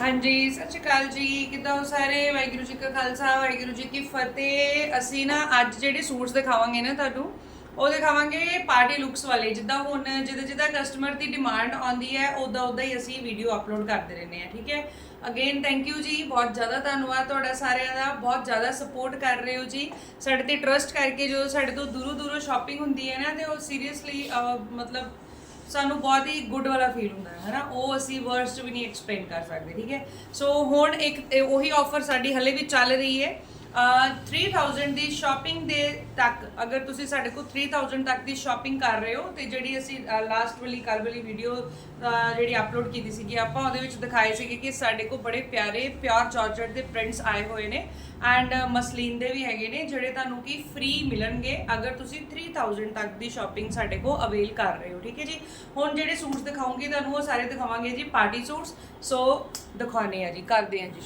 ਹਾਂਜੀ, ਸਤਿ ਸ਼੍ਰੀ ਅਕਾਲ ਜੀ। ਕਿੱਦਾਂ ਹੋ ਸਾਰੇ? ਵਾਹਿਗੁਰੂ ਜੀ ਕਾ ਖਾਲਸਾ, ਵਾਹਿਗੁਰੂ ਜੀ ਕੀ ਫਤਿਹ। ਅਸੀਂ ਨਾ ਅੱਜ ਜਿਹੜੇ ਸੂਟਸ ਦਿਖਾਵਾਂਗੇ ਨਾ ਤੁਹਾਨੂੰ, ਉਹ ਦਿਖਾਵਾਂਗੇ ਪਾਰਟੀ ਲੁੱਕਸ ਵਾਲੇ। ਜਿੱਦਾਂ ਹੁਣ ਜਿੱਦਾਂ ਜਿੱਦਾਂ ਕਸਟਮਰ ਦੀ ਡਿਮਾਂਡ ਆਉਂਦੀ ਹੈ ਉਦਾਂ ਉਦਾਂ ਹੀ ਅਸੀਂ ਵੀਡੀਓ ਅਪਲੋਡ ਕਰਦੇ ਰਹਿੰਦੇ ਹਾਂ, ਠੀਕ ਹੈ? ਅਗੇਨ ਥੈਂਕ ਯੂ ਜੀ। ਬਹੁਤ ਜ਼ਿਆਦਾ ਧੰਨਵਾਦ ਤੁਹਾਡਾ ਸਾਰਿਆਂ ਦਾ। ਬਹੁਤ ਜ਼ਿਆਦਾ ਸਪੋਰਟ ਕਰ ਰਹੇ ਹੋ ਜੀ। ਸਾਡੇ ਤੇ ਟਰਸਟ ਕਰਕੇ ਜੋ ਸਾਡੇ ਤੋਂ ਦੂਰੋਂ ਦੂਰੋਂ ਸ਼ਾਪਿੰਗ ਹੁੰਦੀ ਹੈ ਨਾ, ਤੇ ਉਹ ਸੀਰੀਅਸਲੀ ਮਤਲਬ ਸਾਨੂੰ ਬਹੁਤ ਹੀ ਗੁੱਡ ਵਾਲਾ ਫੀਲ ਹੁੰਦਾ ਹੈ, ਹਨਾ? ਉਹ ਅਸੀਂ ਵਰਡਸ 'ਚ ਵੀ ਨਹੀਂ ਐਕਸਪਲੇਨ ਕਰ ਸਕਦੇ, ਠੀਕ ਹੈ? ਸੋ ਹੁਣ ਇੱਕ, ਇਹ ਉਹੀ ਆਫਰ ਸਾਡੀ ਹਲੇ ਵੀ ਚੱਲ ਰਹੀ ਹੈ। 3000 ਦੀ ਸ਼ਾਪਿੰਗ ਦੇ ਤੱਕ, ਅਗਰ ਤੁਸੀਂ ਸਾਡੇ ਕੋਲ 3000 ਤੱਕ ਦੀ ਸ਼ਾਪਿੰਗ ਕਰ ਰਹੇ ਹੋ, ਤੇ ਜਿਹੜੀ ਅਸੀਂ ਲਾਸਟ ਵਾਲੀ ਕੱਲ ਵਾਲੀ ਵੀਡੀਓ ਜਿਹੜੀ ਅਪਲੋਡ ਕੀਤੀ ਸੀਗੀ, ਆਪਾਂ ਉਹਦੇ ਵਿੱਚ ਦਿਖਾਏ ਸੀਗੇ ਕਿ ਸਾਡੇ ਕੋਲ ਬੜੇ ਪਿਆਰੇ ਪਿਓਰ ਜਾਰਜਟ ਦੇ ਪ੍ਰਿੰਟਸ ਆਏ ਹੋਏ ਨੇ ਐਂਡ ਮਸਲੀਨ ਦੇ ਵੀ ਹੈਗੇ ਨੇ, ਜਿਹੜੇ ਤੁਹਾਨੂੰ ਕਿ ਫ੍ਰੀ ਮਿਲਣਗੇ, ਅਗਰ ਤੁਸੀਂ 3000 ਤੱਕ ਦੀ ਸ਼ਾਪਿੰਗ ਸਾਡੇ ਕੋਲ ਅਵੇਲ ਕਰ ਰਹੇ ਹੋ, ਠੀਕ ਹੈ ਜੀ? ਹੁਣ ਜਿਹੜੇ ਸੂਟਸ ਦਿਖਾਉਂਗੇ, ਤੁਹਾਨੂੰ ਉਹ ਸਾਰੇ ਦਿਖਾਵਾਂਗੇ ਜੀ ਪਾਰਟੀ ਸੂਟਸ ਸੋ ਦਿਖਾਉਣੇ ਆ ਜੀ, ਕਰਦੇ ਆ ਜੀ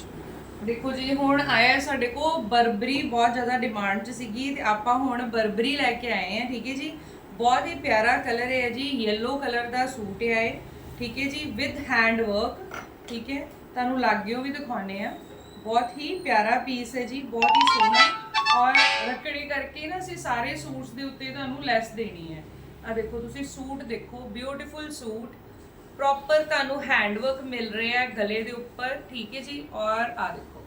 ਦੇਖੋ ਜੀ, ਹੁਣ ਆਇਆ ਹੈ ਸਾਡੇ ਕੋਲ ਬਰਬਰੀ ਬਹੁਤ ਜ਼ਿਆਦਾ ਡਿਮਾਂਡ 'ਚ ਸੀਗੀ ਤੇ ਆਪਾਂ ਹੁਣ ਬਰਬਰੀ ਲੈ ਕੇ ਆਏ ਆ ਠੀਕ ਹੈ ਜੀ। ਬਹੁਤ ਹੀ ਪਿਆਰਾ ਕਲਰ ਹੈ ਜੀ ਯੈਲੋ ਕਲਰ ਦਾ ਸੂਟ ਹੈ ਇਹ, ਠੀਕ ਹੈ ਜੀ ਵਿਦ ਹੈਂਡ ਵਰਕ ਠੀਕ ਹੈ। ਤੁਹਾਨੂੰ ਲੱਗਿਓ ਵੀ ਦਿਖਾਉਣੇ ਆ ਬਹੁਤ ਹੀ ਪਿਆਰਾ ਪੀਸ ਹੈ ਜੀ, ਬਹੁਤ ਹੀ ਸੋਹਣਾ। ਔਰ ਰੱਖੜੀ ਕਰਕੇ ਨਾ ਅਸੀਂ ਸਾਰੇ ਸੂਟਸ ਦੇ ਉੱਤੇ ਤੁਹਾਨੂੰ ਲੈਸ ਦੇਣੀ ਹੈ। ਆ ਦੇਖੋ, ਤੁਸੀਂ ਸੂਟ ਦੇਖੋ ਬਿਊਟੀਫੁਲ ਸੂਟ। ਪ੍ਰੋਪਰ ਤੁਹਾਨੂੰ ਹੈਂਡਵਰਕ ਮਿਲ ਰਿਹਾ ਹੈ ਗਲੇ ਦੇ ਉੱਪਰ, ਠੀਕ ਹੈ ਜੀ? ਔਰ ਆ ਦੇਖੋ।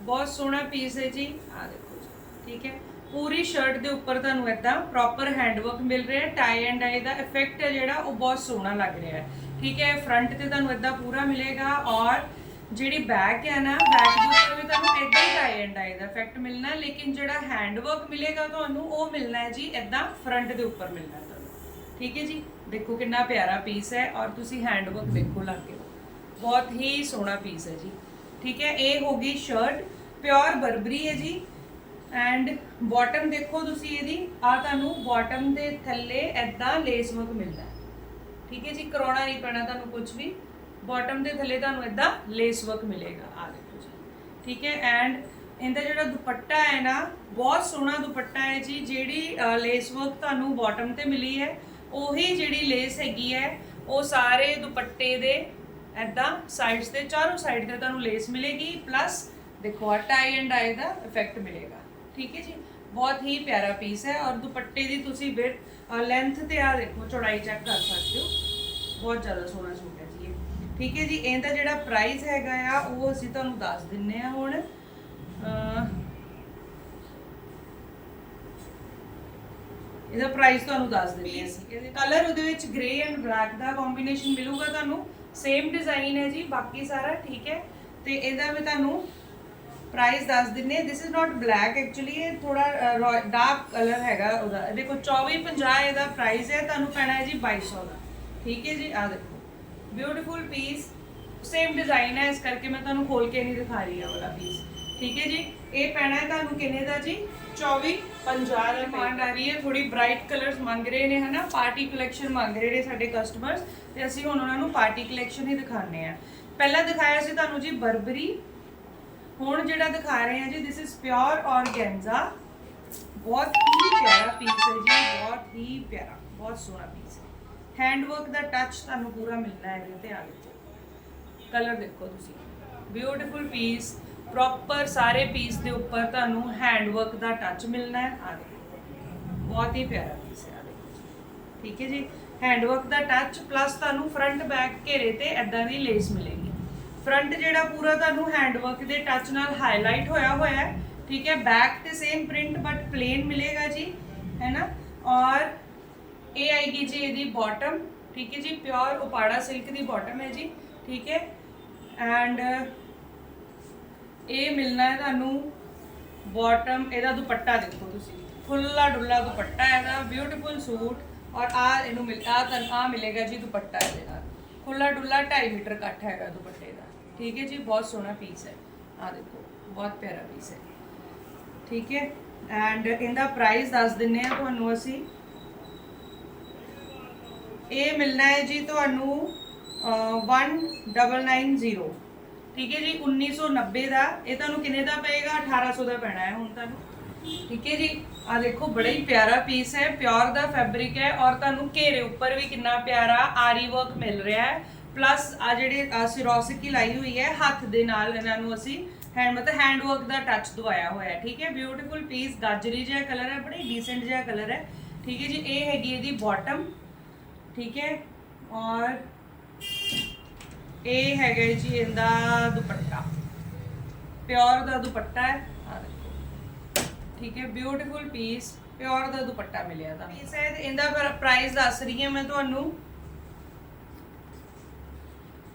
ਬਹੁਤ ਸੋਹਣਾ ਪੀਸ ਹੈ ਜੀ। ਆ ਦੇਖੋ ਜੀ, ਠੀਕ ਹੈ? ਪੂਰੀ ਸ਼ਰਟ ਦੇ ਉੱਪਰ ਤੁਹਾਨੂੰ ਇਦਾਂ ਪ੍ਰੋਪਰ ਹੈਂਡਵਰਕ ਮਿਲ ਰਿਹਾ ਹੈ। ਟਾਈ ਐਂਡ ਡਾਈ ਦਾ ਇਫੈਕਟ ਹੈ ਜਿਹੜਾ, ਉਹ ਬਹੁਤ ਸੋਹਣਾ ਲੱਗ ਰਿਹਾ ਹੈ। ਠੀਕ ਹੈ? ਫਰੰਟ ਤੇ ਤੁਹਾਨੂੰ ਇਦਾਂ ਪੂਰਾ ਮਿਲੇਗਾ ਔਰ ਜਿਹੜੀ ਬੈਕ ਹੈ ਨਾ ਬੈਕ ਦੇ ਉੱਤੇ ਵੀ ਤੁਹਾਨੂੰ ਇਦਾਂ ਹੀ ਟਾਈ ਐਂਡ ਡਾਈ ਦਾ ਇਫੈਕਟ ਮਿਲਣਾ, ਲੇਕਿਨ ਜਿਹੜਾ ਹੈਂਡਵਰਕ ਮਿਲੇਗਾ ਤੁਹਾਨੂੰ, ਉਹ ਮਿਲਣਾ ਹੈ ਜੀ ਇਦਾਂ ਫਰੰਟ ਦੇ ਉੱਪਰ ਮਿਲਣਾ ਤੁਹਾਨੂੰ। ਠੀਕ ਹੈ ਜੀ? ਦੇਖੋ ਕਿੰਨਾ ਪਿਆਰਾ ਪੀਸ ਹੈ ਔਰ ਤੁਸੀਂ ਹੈਂਡਵਰਕ ਦੇਖੋ ਲੱਗੇ ਬਹੁਤ ਹੀ ਸੋਹਣਾ ਪੀਸ ਹੈ ਜੀ। ਠੀਕ ਹੈ, ਇਹ ਹੋ ਗਈ ਸ਼ਰਟ ਪਿਓਰ ਬਰਬਰੀ ਹੈ ਜੀ। ਐਂਡ ਬਾਟਮ ਦੇਖੋ ਤੁਸੀਂ ਇਹਦੀ ਆ ਤੁਹਾਨੂੰ ਬਾਟਮ ਦੇ ਥੱਲੇ ਐਦਾਂ ਲੇਸ ਵਰਕ ਮਿਲਦਾ ਠੀਕ ਹੈ ਜੀ, ਕਰਾਉਣਾ ਨਹੀਂ ਪੈਣਾ ਤੁਹਾਨੂੰ ਕੁਝ ਵੀ। ਬਾਟਮ ਦੇ ਥੱਲੇ ਤੁਹਾਨੂੰ ਐਦਾਂ ਲੇਸ ਵਰਕ ਮਿਲੇਗਾ ਆ ਦੇਖੋ ਜੀ। ਠੀਕ ਹੈ ਐਂਡ ਇਹਦਾ ਜਿਹੜਾ ਦੁਪੱਟਾ ਹੈ ਨਾ, ਬਹੁਤ ਸੋਹਣਾ ਦੁਪੱਟਾ ਹੈ ਜੀ, ਜਿਹੜੀ ਲੇਸ ਵਰਕ ਤੁਹਾਨੂੰ ਬਾਟਮ ਤੇ ਮਿਲੀ ਹੈ। ਉਹੀ ਜਿਹੜੀ ਲੇਸ ਹੈਗੀ ਹੈ, ਉਹ ਸਾਰੇ ਦੁਪੱਟੇ ਦੇ ਐਦਾਂ ਸਾਈਡਸ ਤੇ, ਚਾਰੋਂ ਸਾਈਡ ਤੇ ਤੁਹਾਨੂੰ ਲੇਸ ਮਿਲੇਗੀ ਪਲੱਸ ਦੇਖੋ ਆ ਟਾਈ ਐਂਡ ਡਾਈ ਦਾ ਇਫੈਕਟ ਮਿਲੇਗਾ। ਠੀਕ ਹੈ ਜੀ? ਬਹੁਤ ਹੀ ਪਿਆਰਾ ਪੀਸ ਹੈ ਔਰ ਦੁਪੱਟੇ ਦੀ ਤੁਸੀਂ ਵਿਡ ਲੈਂਥ ਤੇ ਆ ਦੇਖੋ, ਚੌੜਾਈ ਚੈੱਕ ਕਰ ਸਕਦੇ ਹੋ। ਬਹੁਤ ਜ਼ਿਆਦਾ ਸੋਹਣਾ ਸੂਟ ਹੈ ਜੀ ਇਹ। ਠੀਕ ਹੈ ਜੀ? ਇਹਦਾ ਜਿਹੜਾ ਪ੍ਰਾਈਸ ਹੈਗਾ ਆ, ਉਹ ਅਸੀਂ ਤੁਹਾਨੂੰ ਦੱਸ ਦਿੰਨੇ ਆ ਹੁਣ। ਇਹਦਾ ਪ੍ਰਾਈਸ ਤੁਹਾਨੂੰ ਦੱਸ ਦਿੰਦੇ ਹਾਂ ਇਹਦੇ ਕਲਰ ਉਹਦੇ ਵਿੱਚ ਗ੍ਰੇ ਐਂਡ ਬਲੈਕ ਦਾ ਕੰਬੀਨੇਸ਼ਨ ਮਿਲੂਗਾ ਤੁਹਾਨੂੰ। ਸੇਮ ਡਿਜ਼ਾਈਨ ਹੈ ਜੀ, ਬਾਕੀ ਸਾਰਾ ਠੀਕ ਹੈ। ਤੇ ਇਹਦਾ ਮੈਂ ਤੁਹਾਨੂੰ ਪ੍ਰਾਈਸ ਦੱਸ ਦਿੰਨੇ this is not black actually ਇਹ ਥੋੜਾ ਡਾਰਕ ਕਲਰ ਹੈਗਾ ਉਹਦਾ। ਇਹ ਦੇਖੋ 2450 ਇਹਦਾ ਪ੍ਰਾਈਸ ਹੈ, ਤੁਹਾਨੂੰ ਪੈਣਾ ਹੈ ਜੀ 2200 ਦਾ। ਠੀਕ ਹੈ ਜੀ? ਆ ਦੇਖੋ। ਬਿਊਟੀਫੁਲ ਪੀਸ ਸੇਮ ਡਿਜ਼ਾਈਨ ਹੈ, ਇਸ ਕਰਕੇ ਮੈਂ ਤੁਹਾਨੂੰ ਖੋਲ ਕੇ ਨਹੀਂ ਦਿਖਾ ਰਹੀ ਆ ਵਾਲਾ ਪੀਸ ਠੀਕ ਹੈ ਜੀ? ਇਹ ਪੈਣਾ ਹੈ ਤੁਹਾਨੂੰ ਕਿੰਨੇ ਦਾ ਜੀ? 24 50 ਦਾ ਡਿਮਾਂਡ ਆ ਰਹੀ ਹੈ ਥੋੜੀ ਬ੍ਰਾਈਟ ਕਲਰਸ ਮੰਗ ਰਹੇ ਨੇ ਹਨਾ? ਪਾਰਟੀ ਕਲੈਕਸ਼ਨ ਮੰਗ ਰਹੇ ਨੇ ਸਾਡੇ ਕਸਟਮਰਸ ਤੇ ਅਸੀਂ ਹੁਣ ਉਹਨਾਂ ਨੂੰ ਪਾਰਟੀ ਕਲੈਕਸ਼ਨ ਹੀ ਦਿਖਾਣੇ ਆ ਪਹਿਲਾਂ ਦਿਖਾਇਆ ਸੀ ਤੁਹਾਨੂੰ ਜੀ ਬਰਬਰੀ। ਹੁਣ ਜਿਹੜਾ ਦਿਖਾ ਰਹੇ ਹਾਂ ਜੀ ਥਿਸ ਇਜ਼ ਪਿਓਰ ਔਰਗੈਂਜ਼ਾ ਬਹੁਤ ਹੀ ਪਿਆਰਾ ਪੀਸ ਹੈ ਜੀ ਬਹੁਤ ਹੀ ਪਿਆਰਾ ਬਹੁਤ ਸੋਹਣਾ ਪੀਸ ਹੈ। ਹੈਂਡਵਰਕ ਦਾ ਟੱਚ ਤੁਹਾਨੂੰ ਪੂਰਾ ਮਿਲਣਾ ਹੈ ਇਹਦੇ ਤੇ ਆ ਦੇਖੋ ਕਲਰ ਦੇਖੋ ਤੁਸੀਂ। ਬਿਊਟੀਫੁਲ ਪੀਸ ਪ੍ਰੋਪਰ ਸਾਰੇ ਪੀਸ ਦੇ ਉੱਪਰ ਤੁਹਾਨੂੰ ਹੈਂਡਵਰਕ ਦਾ ਟੱਚ ਮਿਲਣਾ ਹੈ। ਆ ਦੇਖੋ, ਬਹੁਤ ਹੀ ਪਿਆਰਾ ਪੀਸ ਹੈ ਆ ਦੇਖੋ ਠੀਕ ਹੈ ਜੀ? ਹੈਂਡਵਰਕ ਦਾ ਟੱਚ ਪਲੱਸ ਤੁਹਾਨੂੰ ਫਰੰਟ ਬੈਕ ਘੇਰੇ ਤੇ ਐਦਾਂ ਦੀ ਲੇਸ ਮਿਲੇਗੀ। ਫਰੰਟ ਜਿਹੜਾ ਪੂਰਾ ਤੁਹਾਨੂੰ ਹੈਂਡਵਰਕ ਦੇ ਟੱਚ ਨਾਲ ਹਾਈਲਾਈਟ ਹੋਇਆ ਹੋਇਆ ਹੈ, ਠੀਕ ਹੈ? ਬੈਕ ਤੇ ਸੇਮ ਪ੍ਰਿੰਟ ਬਟ ਪਲੇਨ ਮਿਲੇਗਾ ਜੀ, ਹੈ ਨਾ? ਔਰ ਇਹ ਆਏਗੀ ਜੀ ਇਹਦੀ ਬਾਟਮ ਠੀਕ ਹੈ ਜੀ? ਪਿਓਰ ਉਪਾੜਾ ਸਿਲਕ ਦੀ ਬਾਟਮ ਹੈ ਜੀ, ਠੀਕ ਹੈ? ਐਂਡ ਇਹ ਮਿਲਣਾ ਹੈ ਤੁਹਾਨੂੰ ਬਾਟਮ ਇਹਦਾ ਦੁਪੱਟਾ ਦੇਖੋ ਤੁਸੀਂ। ਖੁੱਲਾ ਡੁੱਲਾ ਦੁਪੱਟਾ ਹੈਗਾ ਬਿਊਟੀਫੁਲ ਸੂਟ। ਔਰ ਆ ਇਹਨੂੰ ਮਿਲ ਆ ਤੁਹਾਨੂੰ ਆ ਮਿਲੇਗਾ ਜੀ ਦੁਪੱਟਾ ਇਹਦੇ ਨਾਲ। ਖੁੱਲਾ ਡੁੱਲਾ 2.5 ਮੀਟਰ ਕੱਟ ਹੈਗਾ ਦੁਪੱਟੇ ਦਾ। ਠੀਕ ਹੈ ਜੀ ਬਹੁਤ ਸੋਹਣਾ ਪੀਸ ਹੈ। ਆ ਦੇਖੋ ਬਹੁਤ ਪਿਆਰਾ ਪੀਸ ਹੈ। ਠੀਕ ਹੈ ਐਂਡ ਇਹਦਾ ਪ੍ਰਾਈਸ ਦੱਸ ਦਿੰਨੇ ਆ ਤੁਹਾਨੂੰ ਅਸੀਂ। ਇਹ ਮਿਲਣਾ ਹੈ ਜੀ ਤੁਹਾਨੂੰ ਅਹ, 1990 ਠੀਕ ਹੈ ਜੀ 1990 ਦਾ। ਇਹ ਤੁਹਾਨੂੰ ਕਿੰਨੇ ਦਾ ਪਏਗਾ? 1800 ਦਾ ਪੈਣਾ ਹੈ ਹੁਣ ਤੁਹਾਨੂੰ। ਠੀਕ ਹੈ ਜੀ ਆ ਦੇਖੋ, ਬੜਾ ਹੀ ਪਿਆਰਾ ਪੀਸ ਹੈ। ਪਿਓਰ ਦਾ ਫੈਬਰਿਕ ਹੈ ਔਰ ਤੁਹਾਨੂੰ ਘੇਰੇ ਉੱਪਰ ਵੀ ਕਿੰਨਾ ਪਿਆਰਾ ਆਰੀ ਵਰਕ ਮਿਲ ਰਿਹਾ ਹੈ। ਪਲੱਸ ਆ ਜਿਹੜੇ ਸਿਰੋਸਿਕੀ ਲਾਈ ਹੋਈ ਹੈ, ਹੱਥ ਦੇ ਨਾਲ ਇਹਨਾਂ ਨੂੰ ਅਸੀਂ ਹੈਂਡ ਮਤਲਬ ਹੈਂਡ ਵਰਕ ਦਾ ਟੱਚ ਦਵਾਇਆ ਹੋਇਆ ਹੈ। ਠੀਕ ਹੈ ਬਿਊਟੀਫੁਲ ਪੀਸ ਗਾਜਰੀ ਜਿਹਾ ਕਲਰ ਹੈ, ਬੜੀ ਡੀਸੈਂਟ ਜਿਹਾ ਕਲਰ ਹੈ। ਠੀਕ ਹੈ ਜੀ, ਇਹ ਹੈਗੀ ਇਹਦੀ ਬਾਟਮ ਠੀਕ ਹੈ, ਔਰ ਇਹ ਹੈਗਾ ਜੀ ਇਹਦਾ ਦੁਪੱਟਾ। ਪਿਓਰ ਦਾ ਦੁਪੱਟਾ ਹੈ। ਆ ਦੇਖੋ। ਠੀਕ ਹੈ ਬਿਊਟੀਫੁਲ ਪੀਸ ਪਿਓਰ ਦਾ ਦੁਪੱਟਾ ਮਿਲਿਆ ਦਾ ਪੀਸ ਹੈ, ਇਹਦਾ ਪ੍ਰਾਈਸ ਦੱਸ ਰਹੀ ਹਾਂ ਮੈਂ ਤੁਹਾਨੂੰ।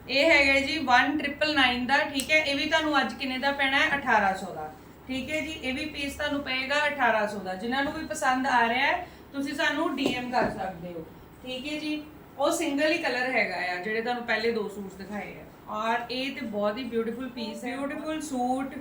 ਇਹ ਹੈਗਾ ਜੀ 1999 ਦਾ, ਠੀਕ ਹੈ, ਇਹ ਵੀ ਤੁਹਾਨੂੰ ਅੱਜ ਕਿੰਨੇ ਦਾ ਪੈਣਾ ਹੈ? 1800 ਦਾ। ਠੀਕ ਹੈ ਜੀ, ਇਹ ਵੀ ਪੀਸ ਤੁਹਾਨੂੰ ਪਏਗਾ 1800 ਦਾ। ਜਿਨ੍ਹਾਂ ਨੂੰ ਵੀ ਪਸੰਦ ਆ ਰਿਹਾ ਹੈ, ਤੁਸੀਂ ਸਾਨੂੰ ਡੀਐਮ ਕਰ ਸਕਦੇ ਹੋ। ਠੀਕ ਹੈ ਜੀ ਉਹ ਸਿੰਗਲ ਹੀ ਕਲਰ ਹੈਗਾ ਆ ਜਿਹੜੇ ਤੁਹਾਨੂੰ ਪਹਿਲੇ ਦੋ ਸੂਟਸ ਦਿਖਾਏ ਆ। ਔਰ ਇਹ ਤੇ ਬਹੁਤ ਹੀ ਬਿਊਟੀਫੁਲ ਪੀਸ ਹੈ। ਬਿਊਟੀਫੁਲ ਸੂਟ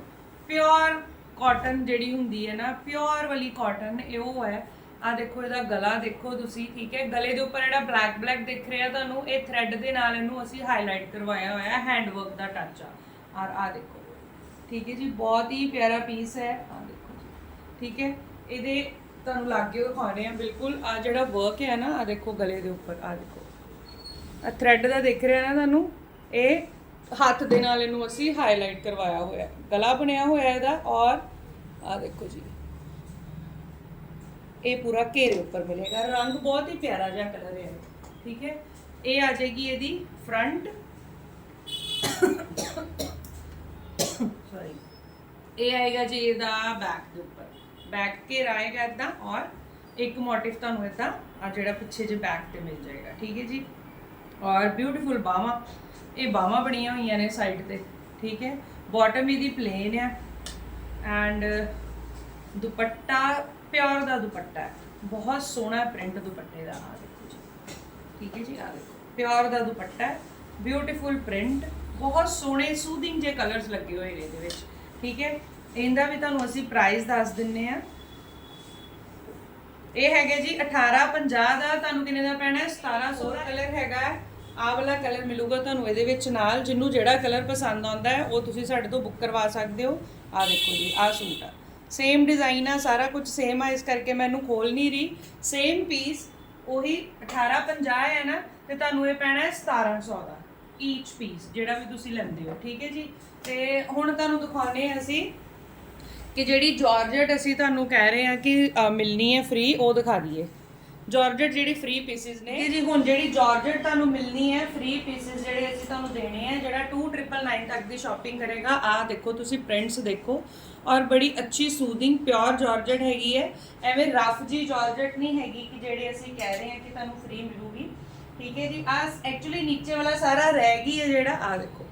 ਪਿਓਰ ਕਾਟਨ ਜਿਹੜੀ ਹੁੰਦੀ ਹੈ ਨਾ ਪਿਓਰ ਵਾਲੀ ਕਾਟਨ ਇਹ ਉਹ ਹੈ। ਆ ਦੇਖੋ ਇਹਦਾ ਗਲਾ ਦੇਖੋ ਤੁਸੀਂ ਠੀਕ ਹੈ? ਗਲੇ ਦੇ ਉੱਪਰ ਜਿਹੜਾ ਬਲੈਕ ਬਲੈਕ ਦਿਖ ਰਿਹਾ ਤੁਹਾਨੂੰ ਇਹ ਥ੍ਰੈਡ ਦੇ ਨਾਲ ਇਹਨੂੰ ਅਸੀਂ ਹਾਈਲਾਈਟ ਕਰਵਾਇਆ ਹੋਇਆ ਹੈ ਹੈਂਡ ਵਰਕ ਦਾ ਟੱਚ ਆ। ਔਰ ਆ ਦੇਖੋ ਠੀਕ ਹੈ ਜੀ? ਬਹੁਤ ਹੀ ਪਿਆਰਾ ਪੀਸ ਹੈ। ਆ ਦੇਖੋ ਜੀ ਠੀਕ ਹੈ? ਇਹਦੇ ਤੁਹਾਨੂੰ ਲਾਗੇ ਦਿਖਾਉਣੇ ਆ ਬਿਲਕੁਲ। ਆ ਜਿਹੜਾ ਵਰਕ ਹੈ ਨਾ ਆ ਦੇਖੋ ਗਲੇ ਦੇ ਉੱਪਰ ਆ ਦੇਖੋ। ਥ੍ਰੈਡ ਦਾ ਦਿਖ ਰਿਹਾ ਨਾ ਤੁਹਾਨੂੰ, ਇਹ ਹੱਥ ਦੇ ਨਾਲ ਇਹਨੂੰ ਅਸੀਂ ਹਾਈਲਾਈਟ ਕਰਵਾਇਆ ਹੋਇਆ, ਗਲਾ ਬਣਿਆ ਹੋਇਆ ਇਹਦਾ, ਔਰ ਆ ਦੇਖੋ ਜੀ, ਇਹ ਪੂਰਾ ਘੇਰੇ ਉੱਪਰ ਮਿਲੇਗਾ ਰੰਗ ਬਹੁਤ ਹੀ ਪਿਆਰਾ ਜਿਹਾ ਕਲਰ ਹੈ, ਠੀਕ ਹੈ? ਇਹ ਆ ਜਾਏਗੀ ਇਹਦੀ ਫਰੰਟ ਸੌਰੀ ਇਹ ਆਏਗਾ ਜੀ ਇਹਦਾ ਬੈਕ ਦੇ ਉੱਪਰ ਬੈਕ ਘੇਰਾ ਆਏਗਾ ਇਦਾਂ ਔਰ ਇੱਕ ਮੋਟਿਵ ਤੁਹਾਨੂੰ ਇਦਾਂ ਆ ਜਿਹੜਾ ਪਿੱਛੇ ਜੇ ਬੈਕ ਤੇ ਮਿਲ ਜਾਏਗਾ, ਠੀਕ ਹੈ ਜੀ? ਔਰ ਬਿਊਟੀਫੁਲ ਬਾਹਾਂ ਇਹ ਬਾਹਾਂ ਬਣੀਆਂ ਹੋਈਆਂ ਨੇ ਸਾਈਡ ਤੇ, ਠੀਕ ਹੈ? ਬਾਟਮ ਇਹਦੀ ਪਲੇਨ ਹੈ ਐਂਡ ਦੁਪੱਟਾ ਪਿਓਰ ਦਾ ਦੁਪੱਟਾ ਹੈ। ਬਹੁਤ ਸੋਹਣਾ ਪ੍ਰਿੰਟ ਦੁਪੱਟੇ ਦਾ ਆ ਦੇਖੋ ਜੀ। ਠੀਕ ਹੈ ਜੀ ਆ ਦੇਖੋ। ਪਿਓਰ ਦਾ ਦੁਪੱਟਾ ਹੈ ਬਿਊਟੀਫੁਲ ਪ੍ਰਿੰਟ ਬਹੁਤ ਸੋਹਣੇ ਸੂਦਿੰਗ ਜੇ ਕਲਰਸ ਲੱਗੇ ਹੋਏ ਨੇ ਇਹਦੇ ਵਿੱਚ। ਠੀਕ ਹੈ? ਇਹਦਾ ਵੀ ਤੁਹਾਨੂੰ ਅਸੀਂ ਪ੍ਰਾਈਸ ਦੱਸ ਦਿੰਨੇ ਆ ਇਹ ਹੈਗੇ ਜੀ 1850 ਦਾ, ਤੁਹਾਨੂੰ ਕਿੰਨੇ ਦਾ ਪੈਣਾ ਹੈ? 1700 ਦਾ ਕਲਰ ਹੈਗਾ ਹੈ। ਆਹ ਵਾਲਾ ਕਲਰ ਮਿਲੂਗਾ ਤੁਹਾਨੂੰ ਇਹਦੇ ਵਿੱਚ ਨਾਲ ਜਿੰਨੂੰ ਜਿਹੜਾ ਕਲਰ ਪਸੰਦ ਆਉਂਦਾ ਹੈ, ਉਹ ਤੁਸੀਂ ਸਾਡੇ ਤੋਂ ਬੁੱਕ ਕਰਵਾ ਸਕਦੇ ਹੋ। ਆਹ ਦੇਖੋ ਜੀ, ਆਹ ਸੂਟ ਆ। ਸੇਮ ਡਿਜ਼ਾਈਨ ਆ, ਸਾਰਾ ਕੁਝ ਸੇਮ ਆ, ਇਸ ਕਰਕੇ ਮੈਂ ਇਹਨੂੰ ਖੋਲ ਨਹੀਂ ਰਹੀ। ਸੇਮ ਪੀਸ ਉਹੀ 1850 ਹੈ ਨਾ, ਤੇ ਤੁਹਾਨੂੰ ਇਹ ਪੈਣਾ ਹੈ 1700 ਦਾ ਈਚ ਪੀਸ ਜਿਹੜਾ ਵੀ ਤੁਸੀਂ ਲੈਂਦੇ ਹੋ, ਠੀਕ ਹੈ ਜੀ? ਤੇ ਹੁਣ ਤੁਹਾਨੂੰ ਦਿਖਾਉਣੇ ਆ ਅਸੀਂ ਕਿ ਜਿਹੜੀ ਜਾਰਜਟ ਅਸੀਂ ਤੁਹਾਨੂੰ ਕਹਿ ਰਹੇ ਹਾਂ ਕਿ ਮਿਲਣੀ ਹੈ ਫ੍ਰੀ ਉਹ ਦਿਖਾ ਦਈਏ। ਜਾਰਜਟ ਜਿਹੜੀ ਫ੍ਰੀ ਪੀਸਿਸ ਨੇ। ਜੀ ਹੁਣ ਜਿਹੜੀ ਜਾਰਜਟ ਤੁਹਾਨੂੰ ਮਿਲਣੀ ਹੈ ਫ੍ਰੀ ਪੀਸਿਸ ਜਿਹੜੇ ਅਸੀਂ ਤੁਹਾਨੂੰ ਦੇਣੇ ਆ ਜਿਹੜਾ 2999 ਤੱਕ ਦੀ ਸ਼ਾਪਿੰਗ ਕਰੇਗਾ। ਆਹ ਦੇਖੋ, ਤੁਸੀਂ ਪ੍ਰਿੰਟਸ ਦੇਖੋ। ਔਰ ਬੜੀ ਅੱਛੀ ਸੂਦਿੰਗ ਪਿਓਰ ਜਾਰਜਟ ਹੈਗੀ ਹੈ। ਐਵੇਂ ਰਫ ਜੀ ਜਾਰਜਟ ਨਹੀਂ ਹੈਗੀ ਕਿ ਜਿਹੜੇ ਅਸੀਂ ਕਹਿ ਰਹੇ ਹਾਂ ਕਿ ਤੁਹਾਨੂੰ ਫ੍ਰੀ ਮਿਲੂਗੀ। ਠੀਕ ਹੈ ਜੀ ਆ ਐਕਚੁਅਲੀ ਨੀਚੇ ਵਾਲਾ ਸਾਰਾ ਰਹਿ ਗਈ ਹੈ ਜਿਹੜਾ ਆ ਦੇਖੋ।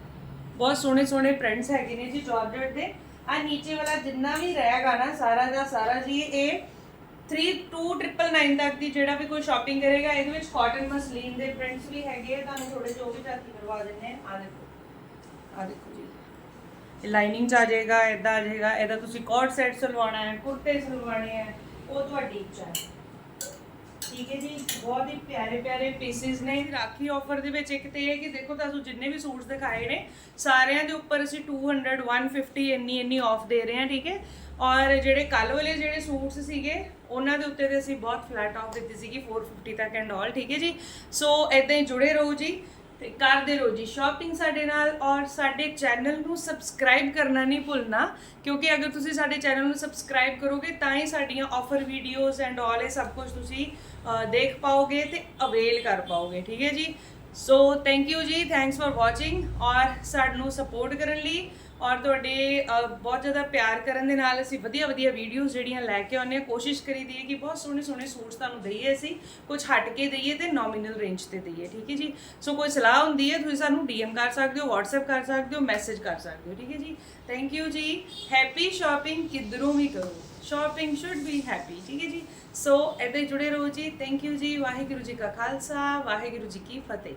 ਬਹੁਤ ਸੋਹਣੇ ਸੋਹਣੇ ਪ੍ਰਿੰਟਸ ਹੈਗੇ ਨੇ ਜੀ ਜਾਰਜਟ ਦੇ। ਆ ਨੀਚੇ ਵਾਲਾ ਜਿੰਨਾ ਵੀ ਰਹੇਗਾ ਨਾ, ਸਾਰਾ ਦਾ ਸਾਰਾ ਜੀ, ਇਹ 3299 ਤੱਕ ਦੀ ਜਿਹੜਾ ਵੀ ਕੋਈ ਸ਼ਾਪਿੰਗ ਕਰੇਗਾ, ਇਹਦੇ ਵਿੱਚ ਕਾਟਨ ਮਸਲੀਨ ਦੇ ਪ੍ਰਿੰਟਸ ਵੀ ਹੈਗੇ ਆ, ਤੁਹਾਨੂੰ ਥੋੜੇ ਜੋ ਵੀ ਝਾਤੀ ਕਰਵਾ ਦਿੰਨੇ ਆ। ਦੇਖੋ। ਆ ਦੇਖੋ ਜੀ। ਲਾਈਨਿੰਗ ਚ ਆ ਜਾਏਗਾ ਇਦਾਂ ਆ ਜਾਏਗਾ, ਇਹਦਾ ਤੁਸੀਂ ਕੋਟ ਸੈਟ ਸਲਵਾਣਾ ਹੈ ਕੁਰਤੇ ਸਲਵਾਣੇ ਹੈ, ਉਹ ਤੁਹਾਡੀ ਇੱਛਾ ਹੈ। ਠੀਕ ਹੈ ਜੀ, ਬਹੁਤ ਹੀ ਪਿਆਰੇ ਪਿਆਰੇ ਪੀਸਿਸ ਨੇ। ਰਾਖੀ ਆਫਰ ਦੇ ਵਿੱਚ ਇੱਕ ਤੇ ਇਹ ਹੈ ਕਿ ਦੇਖੋ ਤੁਹਾਨੂੰ ਜਿੰਨੇ ਵੀ ਸੂਟਸ ਦਿਖਾਏ ਨੇ, ਸਾਰਿਆਂ ਦੇ ਉੱਪਰ ਅਸੀਂ 200 150 ਇੰਨੀ ਇੰਨੀ ਆਫ ਦੇ ਰਹੇ ਹਾਂ, ਠੀਕ ਹੈ। ਔਰ ਜਿਹੜੇ ਕੱਲ ਵਾਲੇ ਜਿਹੜੇ ਸੂਟਸ ਸੀਗੇ, ਉਹਨਾਂ ਦੇ ਉੱਤੇ ਤੇ ਅਸੀਂ ਬਹੁਤ ਫਲੈਟ ਆਫ ਦਿੱਤੀ ਸੀਗੀ 450 ਤੱਕ ਐਂਡ ਆਲ ਠੀਕ ਹੈ ਜੀ? ਸੋ ਇਦਾਂ ਹੀ ਜੁੜੇ ਰਹੋ ਜੀ ਤੇ ਕਰਦੇ ਰਹੋ ਜੀ ਸ਼ਾਪਿੰਗ ਸਾਡੇ ਨਾਲ ਔਰ ਸਾਡੇ ਚੈਨਲ ਨੂੰ ਸਬਸਕ੍ਰਾਈਬ ਕਰਨਾ ਨਹੀਂ ਭੁੱਲਣਾ, ਕਿਉਂਕਿ ਅਗਰ ਤੁਸੀਂ ਸਾਡੇ ਚੈਨਲ ਨੂੰ ਸਬਸਕ੍ਰਾਈਬ ਕਰੋਗੇ, ਤਾਂ ਹੀ ਸਾਡੀਆਂ ਆਫਰ ਵੀਡੀਓਜ਼ ਐਂਡ ਆਲ ਇਹ ਸਭ ਕੁਝ ਤੁਸੀਂ ਦੇਖ ਪਾਓਗੇ ਤੇ ਅਵੇਲ ਕਰ ਪਾਓਗੇ, ਠੀਕ ਹੈ ਜੀ? ਸੋ ਥੈਂਕ ਯੂ ਜੀ ਥੈਂਕਸ ਫॉर ਵਾਚਿੰਗ ਔਰ ਸਾਨੂੰ ਸਪੋਰਟ ਕਰਨ ਲਈ ਔਰ ਤੁਹਾਡੇ ਬਹੁਤ ਜ਼ਿਆਦਾ ਪਿਆਰ ਕਰਨ ਦੇ ਨਾਲ ਅਸੀਂ ਵਧੀਆ ਵਧੀਆ ਵੀਡੀਓਜ਼ ਜਿਹੜੀਆਂ ਲੈ ਕੇ ਆਉਂਦੇ ਹਾਂ, ਕੋਸ਼ਿਸ਼ ਕਰੀਦੀ ਹੈ ਕਿ ਬਹੁਤ ਸੋਹਣੇ ਸੋਹਣੇ ਸੂਟਸ ਤੁਹਾਨੂੰ ਦਈਏ ਅਸੀਂ ਕੁਝ ਹਟ ਕੇ ਦਈਏ ਤੇ ਨੋਮੀਨਲ ਰੇਂਜ ਤੇ ਦਈਏ, ਠੀਕ ਹੈ ਜੀ? ਸੋ ਕੋਈ ਸਲਾਹ ਹੁੰਦੀ ਹੈ, ਤੁਸੀਂ ਸਾਨੂੰ ਡੀਐਮ ਕਰ ਸਕਦੇ ਹੋ, WhatsApp ਕਰ ਸਕਦੇ ਹੋ ਮੈਸੇਜ ਕਰ ਸਕਦੇ ਹੋ, ਠੀਕ ਹੈ ਜੀ? ਥੈਂਕ ਯੂ ਜੀ. ਹੈਪੀ ਸ਼ਾਪਿੰਗ ਕਿੱਧਰੋਂ ਵੀ ਕਰੋ। ਸ਼ਾਪਿੰਗ ਸ਼ੁੱਡ ਬੀ ਹੈਪੀ ਠੀਕ ਹੈ ਜੀ? ਸੋ ਇੱਦਾਂ ਜੁੜੇ ਰਹੋ ਜੀ। ਥੈਂਕ ਯੂ ਜੀ। ਵਾਹਿਗੁਰੂ ਜੀ ਕਾ ਖਾਲਸਾ, ਵਾਹਿਗੁਰੂ ਜੀ ਕੀ ਫਤਿਹ।